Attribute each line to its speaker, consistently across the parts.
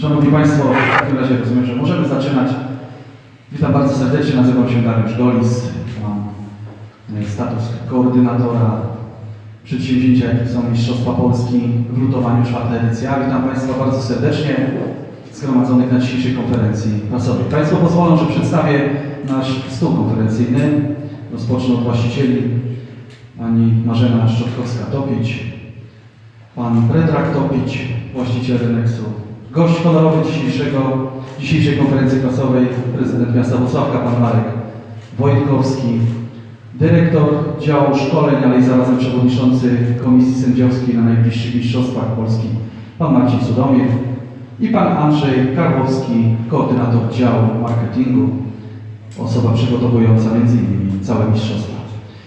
Speaker 1: Szanowni Państwo, w takim razie rozumiem, że możemy zaczynać. Witam bardzo serdecznie, nazywam się Dariusz Golis. Mam e, status koordynatora przedsięwzięcia, jakim są Mistrzostwa Polski w lutowaniu, czwarta edycja. Witam Państwa bardzo serdecznie zgromadzonych na dzisiejszej konferencji prasowej. Państwo pozwolą, że przedstawię nasz stół konferencyjny. Rozpocznę od właścicieli. Pani Marzena Szczotkowska-Topić, Pan Predrag Topić, właściciel Reneksu. Gość honorowy dzisiejszego, dzisiejszej konferencji prasowej, prezydent miasta Wrocławka, pan Marek Wojtkowski, dyrektor działu szkoleń, ale i zarazem przewodniczący Komisji Sędziowskiej na najbliższych Mistrzostwach Polski, pan Marcin Sudomiew i pan Andrzej Karłowski, koordynator działu marketingu, osoba przygotowująca m.in. całe mistrzostwa.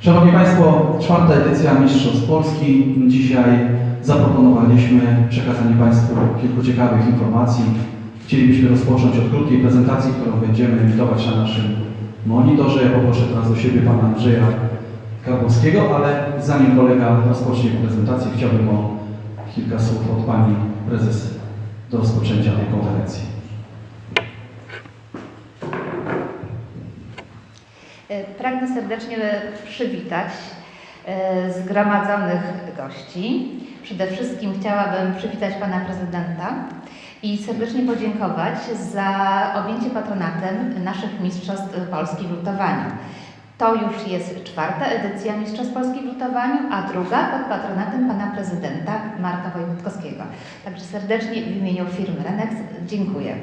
Speaker 1: Szanowni Państwo, czwarta edycja Mistrzostw Polski. Dzisiaj zaproponowaliśmy przekazanie Państwu kilku ciekawych informacji. Chcielibyśmy rozpocząć od krótkiej prezentacji, którą będziemy emitować na naszym monitorze. Ja poproszę teraz do siebie Pana Andrzeja Karłowskiego, ale zanim kolega rozpocznie prezentację, chciałbym o kilka słów od Pani Prezes do rozpoczęcia tej konferencji.
Speaker 2: E, Pragnę serdecznie przywitać zgromadzonych gości. Przede wszystkim chciałabym przywitać Pana Prezydenta i serdecznie podziękować za objęcie patronatem naszych Mistrzostw Polski w lutowaniu. To już jest czwarta edycja Mistrzostw Polski w lutowaniu, a druga pod patronatem Pana Prezydenta Marka Wojewódzkowskiego. Także serdecznie w imieniu firmy Renex dziękuję.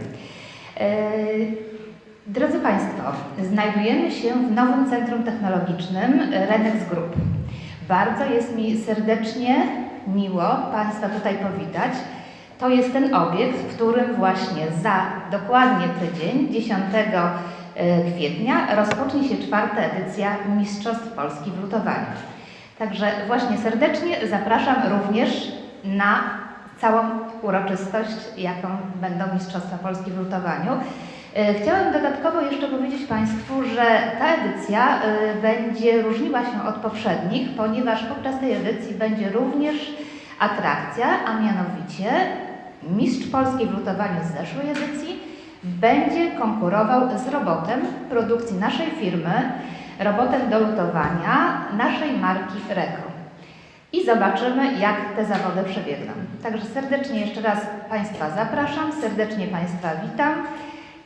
Speaker 2: E, Drodzy Państwo, znajdujemy się w nowym centrum technologicznym Renex Group. Bardzo jest mi serdecznie miło Państwa tutaj powitać. To jest ten obiekt, w którym właśnie za dokładnie tydzień, 10 e, kwietnia, rozpocznie się czwarta edycja Mistrzostw Polski w lutowaniu. Także właśnie serdecznie zapraszam również na całą uroczystość, jaką będą Mistrzostwa Polski w lutowaniu. E, Chciałam dodatkowo jeszcze powiedzieć Państwu, że ta edycja e, będzie różniła się od poprzednich, ponieważ podczas tej edycji będzie również atrakcja, a mianowicie mistrz Polski w lutowaniu z zeszłej edycji będzie konkurował z robotem produkcji naszej firmy, robotem do lutowania naszej marki Reko. I zobaczymy, jak te zawody przebiegną. Także serdecznie jeszcze raz Państwa zapraszam, serdecznie Państwa witam.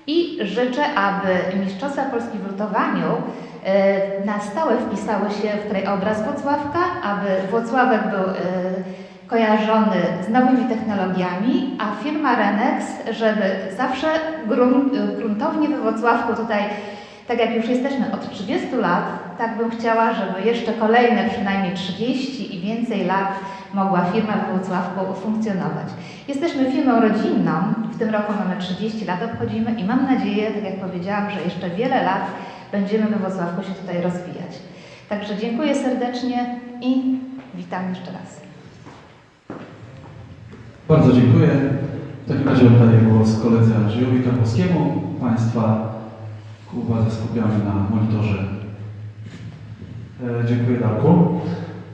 Speaker 2: I życzę, aby Mistrzostwa Polski w lutowaniu e, na stałe wpisały się w krajobraz Włocławka, aby Włocławek był e, kojarzony z nowymi technologiami, a firma Renex, żeby zawsze e, gruntownie we Włocławku tutaj, tak jak już jesteśmy od 30 lat, tak bym chciała, żeby jeszcze kolejne przynajmniej 30 i więcej lat mogła firma w Włocławku funkcjonować. Jesteśmy firmą rodzinną, w tym roku mamy 30 lat, obchodzimy i mam nadzieję, tak jak powiedziałam, że jeszcze wiele lat będziemy we Włocławku się tutaj rozwijać. Także dziękuję serdecznie i witam jeszcze raz.
Speaker 1: Bardzo dziękuję. W takim razie oddaję głos koledze Andrzejowi Karpowskiemu. Państwa uwadze skupiamy na monitorze.
Speaker 3: E, Dziękuję Darku.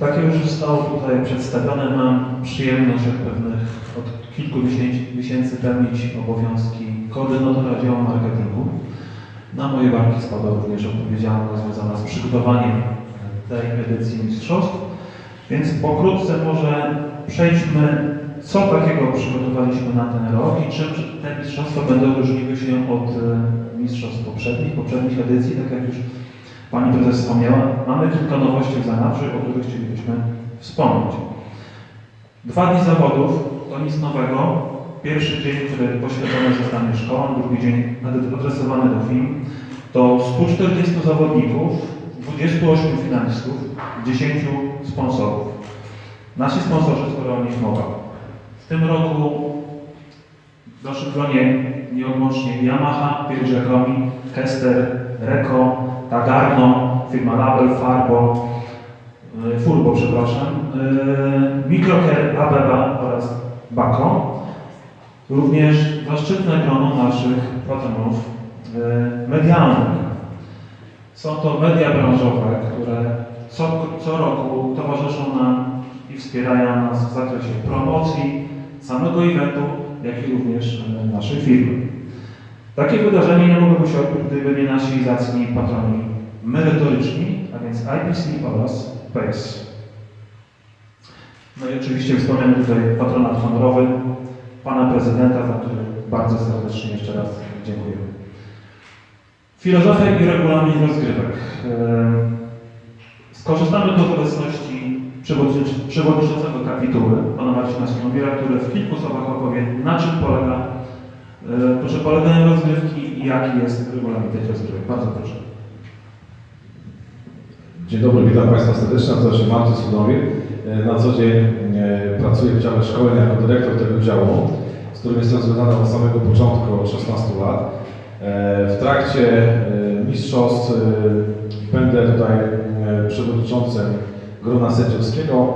Speaker 3: Tak jak już zostało tutaj przedstawione, mam przyjemność od pewnych, od kilku miesięcy, pełnić obowiązki koordynatora działu marketingu. Na moje barki spada również odpowiedzialność związana z przygotowaniem tej edycji mistrzostw. Więc pokrótce może przejdźmy, co takiego przygotowaliśmy na ten rok i czym te mistrzostwa będą różniły się od e, mistrzostw poprzednich, poprzednich edycji, tak jak już Pani Prezes wspomniała, mamy kilka nowości w zanadrzu, o których chcielibyśmy wspomnieć. Dwa dni zawodów to nic nowego. Pierwszy dzień, który poświęcony zostanie szkołom, drugi dzień adresowany do film. To 140 zawodników, 28 finalistów, 10 sponsorów. Nasi sponsorzy, skoro o nich mowa. W tym roku w naszym gronie nieodłącznie Yamaha, Pierdziakomi, Kester, Reko, Tagarno, firma Label, Farbo, y, Furbo, przepraszam, y, Microker, Abeba oraz Bako. Również zaszczytne grono naszych patronów y, medialnych. Są to media branżowe, które co, co roku towarzyszą nam i wspierają nas w zakresie promocji samego eventu, jak i również e, naszej firmy. Takie wydarzenie nie mogłoby się odbyć, gdyby nie nasi zacni patroni merytoryczni, a więc IPC oraz PACE. No i oczywiście wspomniany tutaj patronat honorowy pana prezydenta, za który bardzo serdecznie jeszcze raz dziękuję. Filozofia i regulamin rozgrywek. Ehm, Skorzystamy tu z obecności przewodnicząc- przewodniczącego kapituły, pana Marcina Szymowiera, który w kilku słowach opowie, na czym polega, proszę, polegają rozgrywki i jaki jest regulamin tych rozgrywek. Bardzo proszę.
Speaker 4: Dzień dobry, witam Państwa serdecznie. Nazywam się Marcin Sudowi. Na co dzień e, pracuję w dziale szkoleń jako dyrektor tego działu, z którym jestem związany od samego początku, od 16 lat. E, W trakcie e, mistrzostw e, będę tutaj e, przewodniczącym grona sędziowskiego.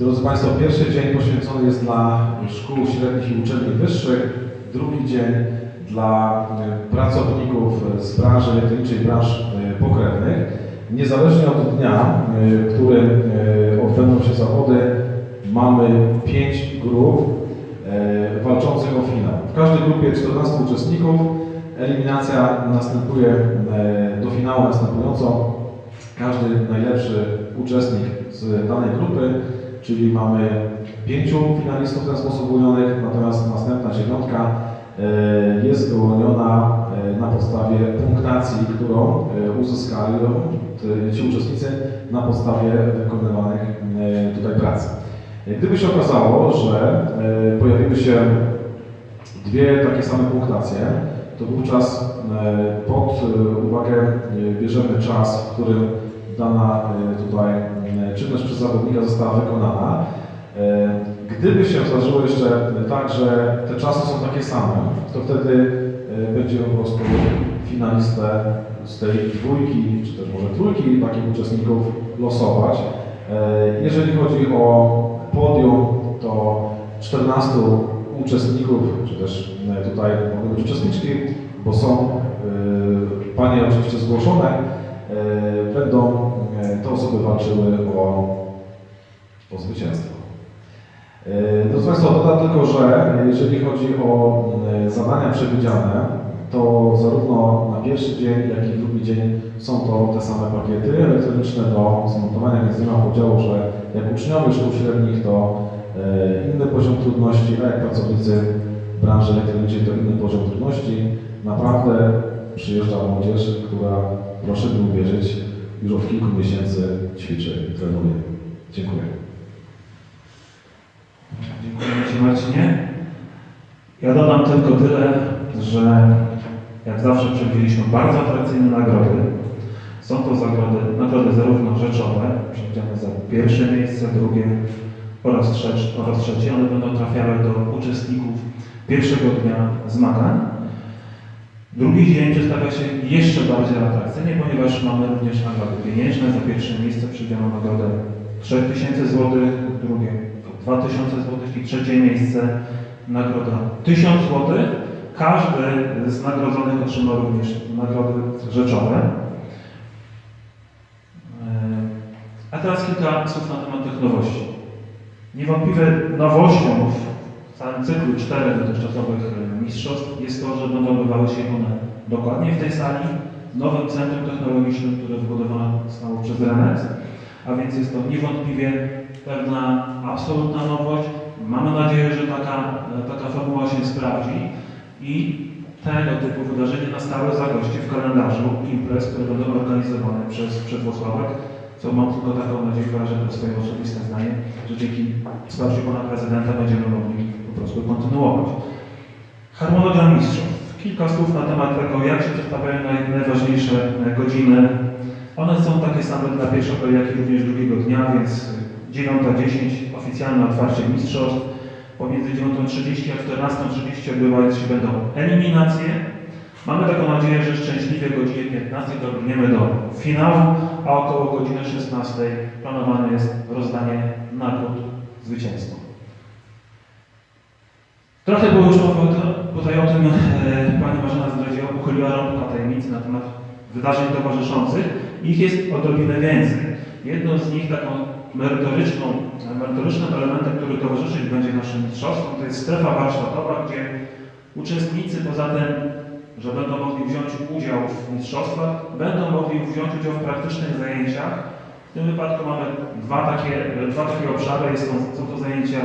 Speaker 4: E, Drodzy Państwo, pierwszy dzień poświęcony jest dla szkół średnich i uczelni wyższych, drugi dzień dla e, pracowników z branży lotniczej, branż e, pokrewnych. Niezależnie od dnia, w którym y, odbędą się zawody, mamy pięć grup walczących o finał. W każdej grupie 14 uczestników. Eliminacja następuje do finału następująco. Każdy najlepszy uczestnik z danej grupy, czyli mamy pięciu finalistów w ten sposób wyłonionych, natomiast następna dziewiątka y, jest wyłoniona y, na podstawie punktacji, którą y, uzyskali ci uczestnicy na podstawie wykonywanych tutaj pracy. Gdyby się okazało, że pojawiły się dwie takie same punktacje, to wówczas pod uwagę bierzemy czas, w którym dana y, tutaj y, czynność przez zawodnika została wykonana. Y, Gdyby się zdarzyło jeszcze tak, że te czasy są takie same, to wtedy będziemy po prostu finalistę z tej dwójki, czy też może trójki takich uczestników losować. E, Jeżeli chodzi o podium, to 14 uczestników, czy też e, tutaj mogą być uczestniczki, bo są e, panie oczywiście zgłoszone, e, będą e, te osoby walczyły o, o zwycięstwo. E, Drodzy Państwo, dodam tylko, że jeżeli chodzi o e, zadania przewidziane, to zarówno na pierwszy dzień, jak i drugi dzień są to te same pakiety elektroniczne do zmontowania, więc nie ma podziału, że jak uczniowie szkół średnich to e, inny poziom trudności, a jak pracownicy branży elektronicznej to inny poziom trudności. Naprawdę przyjeżdża młodzież, która, proszę mi uwierzyć, już od kilku miesięcy ćwiczy i trenuje. Dziękuję.
Speaker 3: Dziękuję Ci Marcinie. Ja dodam tylko tyle, że jak zawsze przewidzieliśmy bardzo atrakcyjne nagrody. Są to nagrody, nagrody zarówno rzeczowe, przewidziane za pierwsze miejsce, drugie oraz trzecie, oraz trzecie. One będą trafiały do uczestników pierwszego dnia zmagań. Drugi dzień przedstawia się jeszcze bardziej atrakcyjnie, ponieważ mamy również nagrody pieniężne. Za pierwsze miejsce przewidziano nagrodę 3000 zł, drugie 2000 zł i trzecie miejsce nagroda 1000 zł. Każdy z nagrodzonych otrzymał również nagrody rzeczowe. E, A teraz kilka słów na temat tych nowości. Niewątpliwie nowością w całym cyklu czterech dotychczasowych e, mistrzostw jest to, że będą odbywały się one dokładnie w tej sali, w nowym centrum technologicznym, które wybudowane zostało przez Renex. A więc jest to niewątpliwie pewna absolutna nowość. Mamy nadzieję, że taka, e, taka formuła się sprawdzi i tego typu wydarzenie na stałe zagości w kalendarzu imprez, które będą organizowane przez, przez co mam tylko taką nadzieję, wyrażę to swoje osobiste zdanie, że dzięki wsparciu Pana Prezydenta będziemy mogli po prostu kontynuować. Harmonogram mistrzostw. Kilka słów na temat tego, jak się przedstawiają naj, najważniejsze e, godziny. One są takie same dla pierwszego, jak i również drugiego dnia, więc 9.10 oficjalne otwarcie mistrzostw. Pomiędzy 9.30 a 14.30 odbywać się będą eliminacje. Mamy taką nadzieję, że szczęśliwie o godzinie 15 dobrniemy do finału, a około godziny 16 planowane jest rozdanie nagród zwycięzcom. Trochę było już tutaj o tym, e, Pani Marzena zdradziła, uchyliła rąbka tajemnicy na temat wydarzeń towarzyszących. Ich jest odrobinę więcej. Jedną z nich, taką merytoryczną, merytorycznym elementem, który towarzyszyć będzie naszym mistrzostwom, to jest strefa warsztatowa, gdzie uczestnicy poza tym, że będą mogli wziąć udział w mistrzostwach, będą mogli wziąć udział w praktycznych zajęciach. W tym wypadku mamy dwa takie, dwa takie obszary. Jest to, są to zajęcia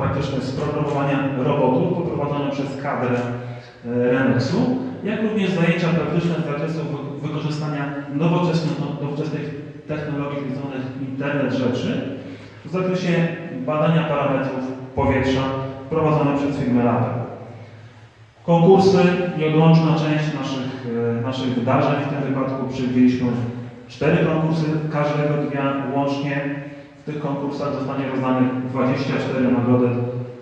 Speaker 3: praktyczne z programowania robotów poprowadzone przez kadrę e, Renexu, jak również zajęcia praktyczne z zakresu wy- wykorzystania nowoczesnych, nowoczesnych technologii związanych Internet Rzeczy w zakresie badania parametrów powietrza prowadzone przez firmę Label. Konkursy, nieodłączna część naszych, e, naszych wydarzeń. W tym wypadku przewidzieliśmy cztery konkursy każdego dnia łącznie. Tych konkursach zostanie rozdanych 24 nagrody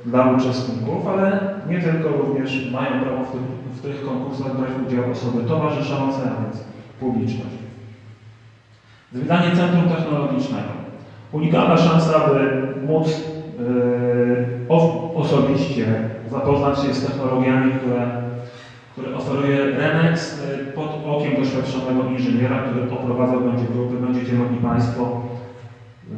Speaker 3: dla uczestników, ale nie tylko, również mają prawo w tych, w tych konkursach brać udział osoby towarzyszące, a więc publiczność. Zwiedzanie Centrum Technologicznego. Unikalna szansa, by móc yy, osobiście zapoznać się z technologiami, które, które oferuje Renex yy, pod okiem doświadczonego inżyniera, który oprowadzał będzie grupy. Będziecie mogli Państwo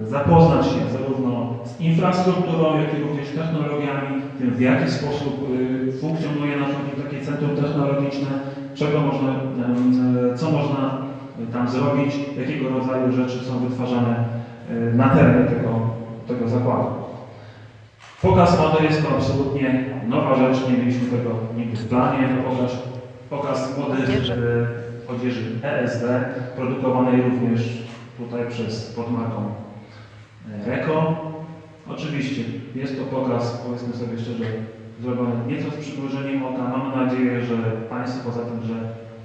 Speaker 3: zapoznać się zarówno z infrastrukturą, jak i również technologiami, w jaki sposób yy, funkcjonuje na takie centrum technologiczne, czego można, yy, co można tam zrobić, jakiego rodzaju rzeczy są wytwarzane yy, na terenie tego, tego zakładu. Pokaz mody jest to absolutnie nowa rzecz, nie mieliśmy tego nigdy w planie. Pokaż, pokaz mody w odzieży ESD, produkowanej również tutaj przez pod marką e, Reko. Oczywiście jest to pokaz, powiedzmy sobie szczerze, zrobiony nieco z przymrużeniem oka. Mam nadzieję, że Państwo poza tym, że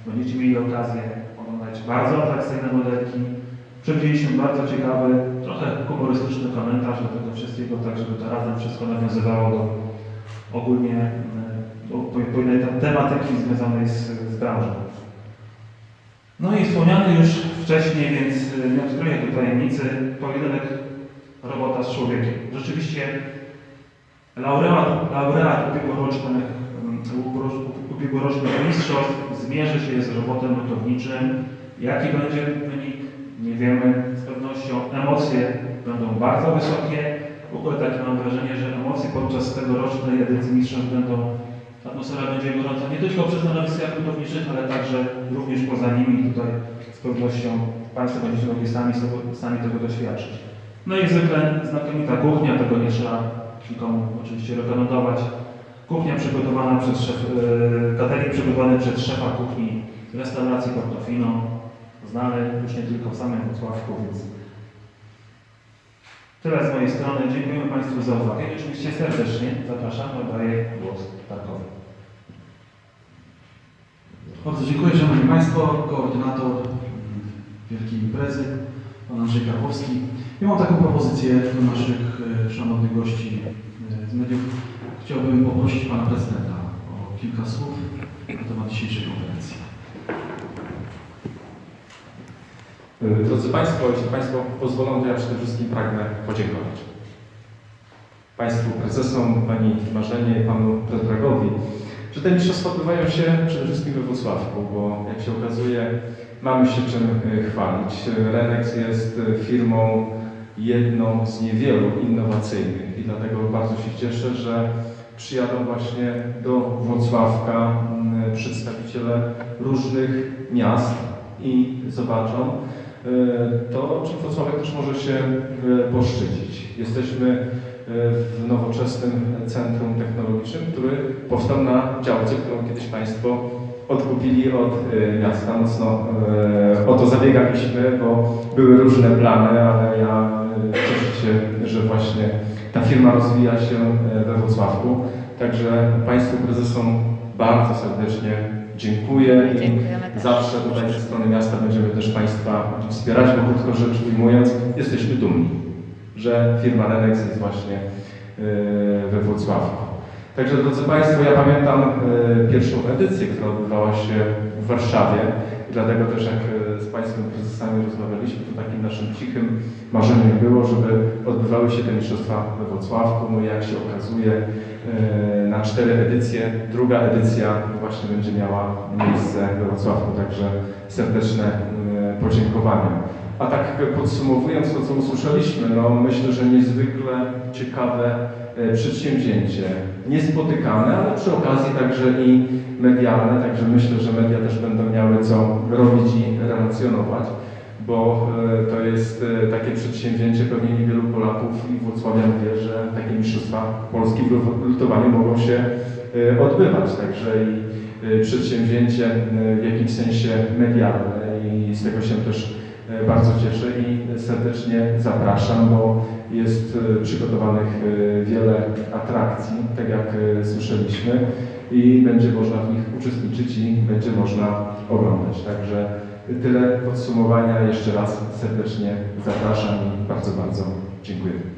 Speaker 3: będziecie mieli okazję oglądać bardzo atrakcyjne modelki, Przewidzieliśmy bardzo ciekawy, trochę humorystyczny komentarz do tego wszystkiego, tak żeby to razem wszystko nawiązywało do ogólnie e, do pewnej te- tematyki związanej z, z branżą. No i wspomniany już wcześniej, więc e, nie odkryję tu tajemnicy, pojedynek robota z człowiekiem. Rzeczywiście laureat, laureat ubiegłorocznych, mm, ubiegłorocznych- mistrzostw zmierzy się z robotem budowniczym. Jaki będzie wynik? Nie wiemy. Z pewnością emocje będą bardzo wysokie. W ogóle takie mam wrażenie, że emocje podczas tegorocznej edycji mistrzostw będą, atmosfera będzie gorąca nie tylko przy stanowiskach budowniczych, ale także również poza nimi. Tutaj z pewnością Państwo będziecie mogli sami, sami tego doświadczyć. No i zwykle znakomita kuchnia, tego nie trzeba nikomu oczywiście rekomendować. Kuchnia przygotowana przez szef, catering przygotowany przez szefa kuchni restauracji Portofino, znany już nie tylko w samym Wrocławku, więc tyle z mojej strony. Dziękujemy Państwu za uwagę i oczywiście serdecznie zapraszam, oddaję głos Darkowi.
Speaker 1: Bardzo dziękuję Szanowni Państwo, koordynator mm, wielkiej imprezy, pan Andrzej Karpowski. Ja mam taką propozycję do naszych e, szanownych gości e, z mediów. Chciałbym poprosić pana prezydenta o kilka słów na temat dzisiejszej konferencji.
Speaker 5: E, Drodzy Państwo, jeśli Państwo pozwolą, to ja przede wszystkim pragnę podziękować Państwu prezesom, Pani Marzenie i Panu Piotrakowi, że te mistrzostwa odbywają się przede wszystkim we Wrocławku, bo jak się okazuje, mamy się czym chwalić. Renex jest firmą jedną z niewielu innowacyjnych i dlatego bardzo się cieszę, że przyjadą właśnie do Wrocławka m, przedstawiciele różnych miast i zobaczą, e, to, czym Wrocławek też może się e, poszczycić. Jesteśmy e, w nowoczesnym centrum technologicznym, który powstał na działce, którą kiedyś Państwo odkupili od miasta. Mocno o to zabiegaliśmy, bo były różne plany, ale ja e, cieszę się, że właśnie ta firma rozwija się e, we Wrocławku. Także Państwu prezesom bardzo serdecznie dziękuję i
Speaker 2: Dziękujemy.
Speaker 5: Zawsze tutaj ze strony miasta będziemy też Państwa wspierać, bo krótko rzecz ujmując, jesteśmy dumni, że firma Renex jest właśnie yy, we Wrocławiu. Także drodzy Państwo, ja pamiętam yy, pierwszą edycję, która odbywała się w Warszawie i dlatego też jak z Państwem prezesami rozmawialiśmy, to takim naszym cichym marzeniem było, żeby odbywały się te mistrzostwa we Wrocławku. No i jak się okazuje, yy, na cztery edycje, druga edycja właśnie będzie miała miejsce we Wrocławku, także serdeczne yy, podziękowania. A tak podsumowując to, co usłyszeliśmy, no myślę, że niezwykle ciekawe e, przedsięwzięcie. Niespotykane, ale przy okazji także i medialne, także myślę, że media też będą miały co robić i relacjonować, bo e, to jest e, takie przedsięwzięcie, pewnie niewielu Polaków i Wrocławian wie, że takie mistrzostwa Polski w lutowaniu mogą się e, odbywać, także i e, przedsięwzięcie e, w jakimś sensie medialne i z tego się też e, bardzo cieszę i serdecznie zapraszam, bo jest e, przygotowanych e, wiele atrakcji, tak jak e, słyszeliśmy i będzie można w nich uczestniczyć i będzie można oglądać. Także tyle podsumowania. Jeszcze raz serdecznie zapraszam i bardzo, bardzo dziękuję.